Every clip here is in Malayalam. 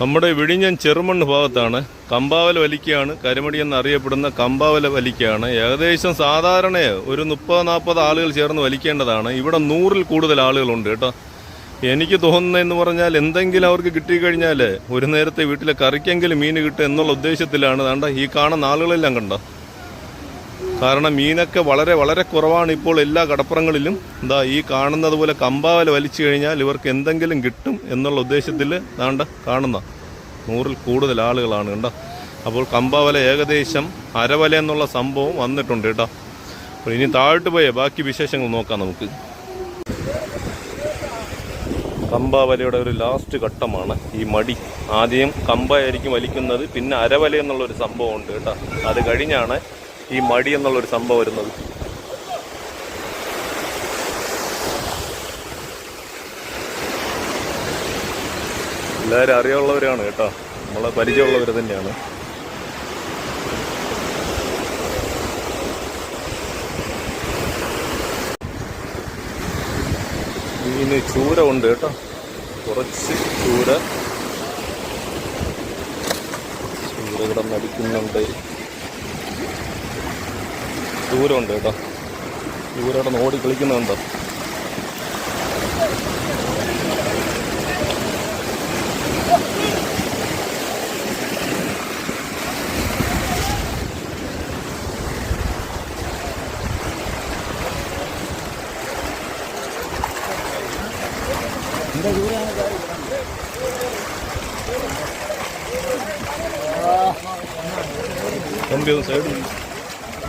നമ്മുടെ വിഴിഞ്ഞം ചെറുമണ്ണ് ഭാഗത്താണ് കമ്പാവല വലിക്കയാണ്. കരിമടി എന്നറിയപ്പെടുന്ന കമ്പാവല വലിക്കയാണ്. ഏകദേശം സാധാരണ ഒരു മുപ്പത് നാൽപ്പത് ആളുകൾ ചേർന്ന് വലിക്കേണ്ടതാണ്. ഇവിടെ നൂറിൽ കൂടുതൽ ആളുകളുണ്ട് കേട്ടോ. എനിക്ക് തോന്നുന്നതെന്ന് പറഞ്ഞാൽ എന്തെങ്കിലും അവർക്ക് കിട്ടിക്കഴിഞ്ഞാൽ ഒരു നേരത്തെ വീട്ടിലെ കറിക്കെങ്കിലും മീൻ കിട്ടുക എന്നുള്ള ഉദ്ദേശത്തിലാണ്. വേണ്ട ഈ കാണുന്ന ആളുകളെല്ലാം കണ്ടോ? കാരണം മീനൊക്കെ വളരെ വളരെ കുറവാണ് ഇപ്പോൾ എല്ലാ കടപ്പുറങ്ങളിലും. എന്താ ഈ കാണുന്നത് പോലെ കമ്പാവല വലിച്ചു കഴിഞ്ഞാൽ ഇവർക്ക് എന്തെങ്കിലും കിട്ടും എന്നുള്ള ഉദ്ദേശത്തിൽ ദാണ്ട് കാണുന്ന നൂറിൽ കൂടുതൽ ആളുകളാണ് കണ്ടോ. അപ്പോൾ കമ്പാവല ഏകദേശം അരവല എന്നുള്ള സംഭവം വന്നിട്ടുണ്ട് കേട്ടോ. അപ്പോൾ ഇനി താഴോട്ട് പോയേ ബാക്കി വിശേഷങ്ങൾ നോക്കാം നമുക്ക്. കമ്പാവലയുടെ ഒരു ലാസ്റ്റ് ഘട്ടമാണ്. ഈ മടി. ആദ്യം കമ്പായിരിക്കും വലിക്കുന്നത്. പിന്നെ അരവല എന്നുള്ളൊരു സംഭവം ഉണ്ട് കേട്ടോ. അത് കഴിഞ്ഞാണ് ഈ മടി എന്നുള്ളൊരു സംഭവം വരുന്നത്. എല്ലാവരും അറിയാവുള്ളവരാണ് കേട്ടോ. നമ്മളെ പരിചയമുള്ളവർ തന്നെയാണ്. ഇനി ചൂര ഉണ്ട് കേട്ടോ. കുറച്ച് ചൂര. ചൂര കിടന്നടിക്കുന്നുണ്ട്. ദൂരമുണ്ട് കേട്ടോ. ദൂരം ഓടി കളിക്കുന്നുണ്ടോ? കമ്പി ഒന്ന് സൈഡിൽ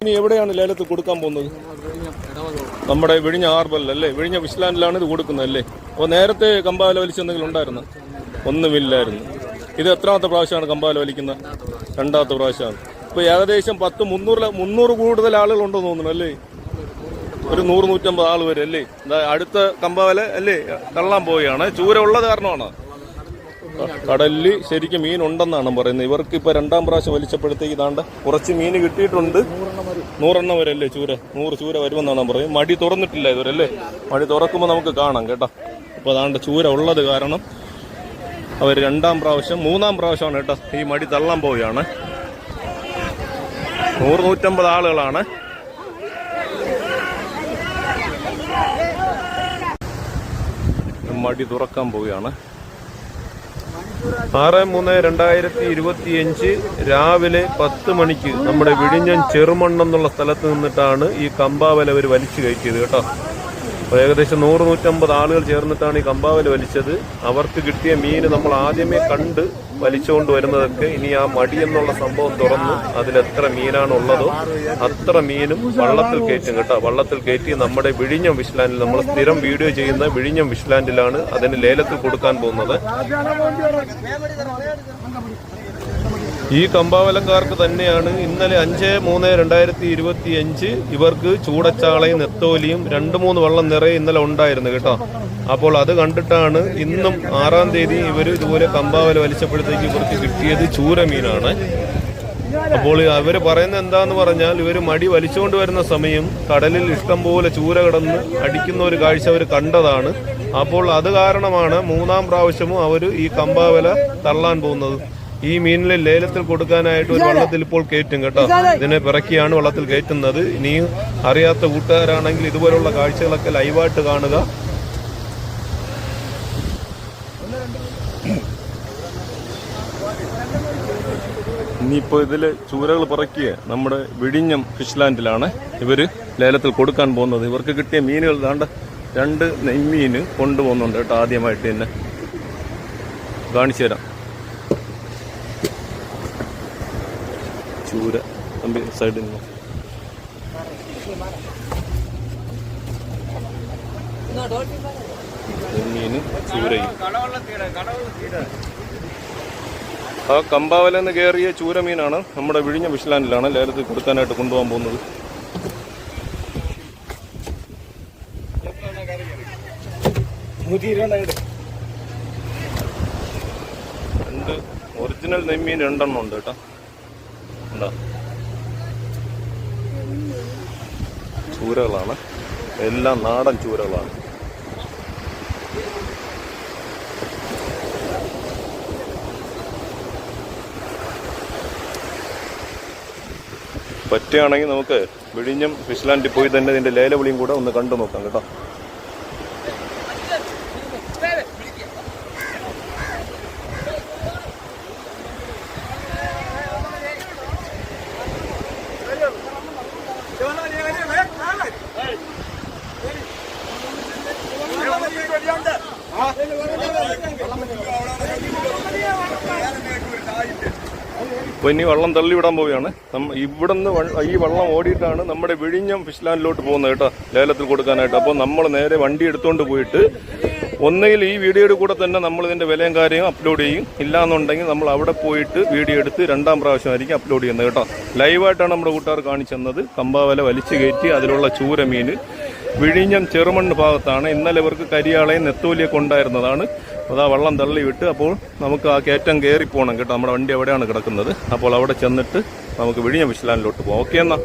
ഇനി എവിടെയാണ് ലേലത്ത് കൊടുക്കാൻ പോകുന്നത്? നമ്മുടെ വിഴിഞ്ഞ ആർബലല്ലേ വിഴിഞ്ഞ വിസ്ലാൻഡിലാണ് ഇത് കൊടുക്കുന്നത് അല്ലേ അപ്പോൾ നേരത്തെ കമ്പാല വലിച്ചെന്തെങ്കിലും ഉണ്ടായിരുന്നു? ഒന്നുമില്ലായിരുന്നു. ഇത് എത്രാമത്തെ പ്രാവശ്യമാണ് കമ്പാല വലിക്കുന്നത്? രണ്ടാമത്തെ പ്രാവശ്യമാണ്. ഇപ്പോൾ ഏകദേശം പത്ത് മുന്നൂറ് മുന്നൂറ് കൂടുതൽ ആളുകൾ ഉണ്ടെന്ന് തോന്നുന്നു അല്ലേ? ഒരു നൂറ് നൂറ്റമ്പത് ആൾ വരെ അല്ലേ? അടുത്ത കമ്പാല അല്ലേ? തള്ളാൻ പോവുകയാണ്. ചൂര ഉള്ളത് കാരണമാണ്? കടലിൽ ശരിക്കും മീൻ ഉണ്ടെന്നാണ് പറയുന്നത്. ഇവർക്ക് ഇപ്പൊ രണ്ടാം പ്രാവശ്യം വലിച്ചപ്പോഴത്തേക്ക് ഇതാണ്ട് കുറച്ച് മീൻ കിട്ടിയിട്ടുണ്ട്. നൂറെണ്ണം വരെ അല്ലേ ചൂര? നൂറ് ചൂര വരുമെന്നാണ് പറയുന്നത്. മടി തുറന്നിട്ടില്ല ഇവരല്ലേ മടി തുറക്കുമ്പോൾ നമുക്ക് കാണാം കേട്ടോ. അപ്പോൾ അതാണ്ട് ചൂര ഉള്ളത് കാരണം അവർ രണ്ടാം പ്രാവശ്യം മൂന്നാം പ്രാവശ്യമാണ് കേട്ടോ ഈ മടി തള്ളാൻ പോവുകയാണ്. നൂറ് നൂറ്റമ്പത് ആളുകളാണ്. മടി തുറക്കാൻ പോവുകയാണ്. ആറ് മൂന്ന് രണ്ടായിരത്തി ഇരുപത്തിയഞ്ച് രാവിലെ പത്ത് മണിക്ക് നമ്മുടെ വിഴിഞ്ഞം ചെറുമണ്ണെന്നുള്ള സ്ഥലത്ത് നിന്നിട്ടാണ് ഈ കമ്പാവല അവർ വലിച്ചു കയറ്റിയത് കേട്ടോ. ഏകദേശം നൂറ് നൂറ്റമ്പത് ആളുകൾ ചേർന്നിട്ടാണ് ഈ കമ്പാവൽ വലിച്ചത്. അവർക്ക് കിട്ടിയ മീൻ നമ്മൾ ആദ്യമേ കണ്ട് വലിച്ചുകൊണ്ട് വരുന്നതൊക്കെ ഇനി ആ മടി എന്നുള്ള സംഭവം തുറന്ന് അതിലെത്ര മീനാണ് ഉള്ളതോ അത്ര മീനും വള്ളത്തിൽ കയറ്റും കേട്ടോ. വള്ളത്തിൽ കയറ്റി നമ്മുടെ വിഴിഞ്ഞം വിഷ്ലാൻഡിൽ നമ്മൾ സ്ഥിരം വീഡിയോ ചെയ്യുന്ന വിഴിഞ്ഞം വിഷ്ലാൻഡിലാണ് അതിന് ലേലത്തിൽ കൊടുക്കാൻ പോകുന്നത്. ഈ കമ്പാവലംകാർക്ക് തന്നെയാണ് ഇന്നലെ അഞ്ച് മൂന്ന് രണ്ടായിരത്തി ഇരുപത്തി അഞ്ച് ഇവർക്ക് ചൂടച്ചാളയും നെത്തോലിയും രണ്ട് മൂന്ന് വള്ളം നിറയെ ഇന്നലെ ഉണ്ടായിരുന്നു കേട്ടോ. അപ്പോൾ അത് കണ്ടിട്ടാണ് ഇന്നും ആറാം തീയതി ഇവർ ഇതുപോലെ കമ്പാവല വലിച്ചപ്പോഴത്തേക്ക് ഇവർക്ക് കിട്ടിയത് ചൂരമീനാണ്. അപ്പോൾ അവർ പറയുന്നത് എന്താന്ന് പറഞ്ഞാൽ ഇവർ മടി വലിച്ചുകൊണ്ട് വരുന്ന സമയം കടലിൽ ഇഷ്ടംപോലെ ചൂര കിടന്ന് അടിക്കുന്ന ഒരു കാഴ്ച അവർ കണ്ടതാണ്. അപ്പോൾ അത് കാരണമാണ് മൂന്നാം പ്രാവശ്യവും അവർ ഈ കമ്പാവല തള്ളാൻ പോകുന്നത്. ഈ മീനിലെ ലേലത്തിൽ കൊടുക്കാനായിട്ട് ഒരു വള്ളത്തിൽ ഇപ്പോൾ കയറ്റും കേട്ടോ. ഇതിനെ പിറക്കിയാണ് വള്ളത്തിൽ കയറ്റുന്നത്. ഇനിയും അറിയാത്ത കൂട്ടുകാരാണെങ്കിൽ ഇതുപോലുള്ള കാഴ്ചകളൊക്കെ ലൈവായിട്ട് കാണുക. ഇനിയിപ്പോൾ ഇതിൽ ചൂരകൾ പിറക്കിയ നമ്മുടെ വിഴിഞ്ഞം ഫിഷ്ലാൻഡിലാണ് ഇവർ ലേലത്തിൽ കൊടുക്കാൻ പോകുന്നത്. ഇവർക്ക് കിട്ടിയ മീനുകൾ ദാണ്ട് രണ്ട് നെയ്മീൻ കൊണ്ടുപോകുന്നുണ്ട് കേട്ടോ ആദ്യമായിട്ട് തന്നെ കാണിച്ചു തരാം. ചൂര തമ്പി സൈഡിൽ നിന്ന് ആ കമ്പാവല നിന്ന് കയറിയ ചൂരമീനാണ് നമ്മുടെ വിഴിഞ്ഞ വിഷ്ലാൻഡിലാണ് ലേലത്തിൽ കൊടുക്കാനായിട്ട് കൊണ്ടുപോകാൻ പോകുന്നത്. രണ്ട് ഒറിജിനൽ നെയ്മീൻ രണ്ടെണ്ണം ഉണ്ട് കേട്ടോ. എന്താ ചൂരകളാണ്. എല്ലാം നാടൻ ചൂരകളാണ്. പറ്റുകയാണെങ്കിൽ നമുക്ക് വിഴിഞ്ഞം ഫിഷ്ലാൻഡിൽ പോയി തന്നെ ഇതിന്റെ ലേലവിളിയും കൂടെ ഒന്ന് കണ്ടു നോക്കാം കേട്ടോ. അപ്പോൾ ഇനി വള്ളം തള്ളിവിടാൻ പോവുകയാണ്. ഇവിടെ ഇവിടുന്ന് ഈ വള്ളം ഓടിയിട്ടാണ് നമ്മുടെ വിഴിഞ്ഞം ഫിഷ് ലാൻഡിലോട്ട് പോകുന്നത് കേട്ടോ ലേലത്തിൽ കൊടുക്കാനായിട്ട്. അപ്പോൾ നമ്മൾ നേരെ വണ്ടി എടുത്തുകൊണ്ട് പോയിട്ട് ഒന്നുകിൽ ഈ വീഡിയോയുടെ കൂടെ തന്നെ നമ്മൾ ഇതിന്റെ വിലയും കാര്യവും അപ്ലോഡ് ചെയ്യും. ഇല്ലാന്നുണ്ടെങ്കിൽ നമ്മൾ അവിടെ പോയിട്ട് വീഡിയോ എടുത്ത് രണ്ടാം പ്രാവശ്യമായിരിക്കും അപ്ലോഡ് ചെയ്യുന്നത് കേട്ടോ. ലൈവായിട്ടാണ് നമ്മുടെ കൂട്ടുകാർ കാണിച്ചെന്നത് കമ്പാവല വലിച്ചു കയറ്റി അതിലുള്ള ചൂരമീൻ. വിഴിഞ്ഞം ചെറുമണ്ണ് ഭാഗത്താണ് ഇന്നലെ ഇവർക്ക് കരിയാളയും നെത്തോലിയൊക്കെ ഉണ്ടായിരുന്നതാണ്. അതാ വള്ളം തള്ളി വിട്ട് അപ്പോൾ നമുക്ക് ആ കയറ്റം കയറി പോകണം കേട്ടോ. നമ്മുടെ വണ്ടി എവിടെയാണ് കിടക്കുന്നത്? അപ്പോൾ അവിടെ ചെന്നിട്ട് നമുക്ക് വിഴിഞ്ഞം വിശ്ലാനിലോട്ട് പോകാം ഓക്കെ എന്നാ.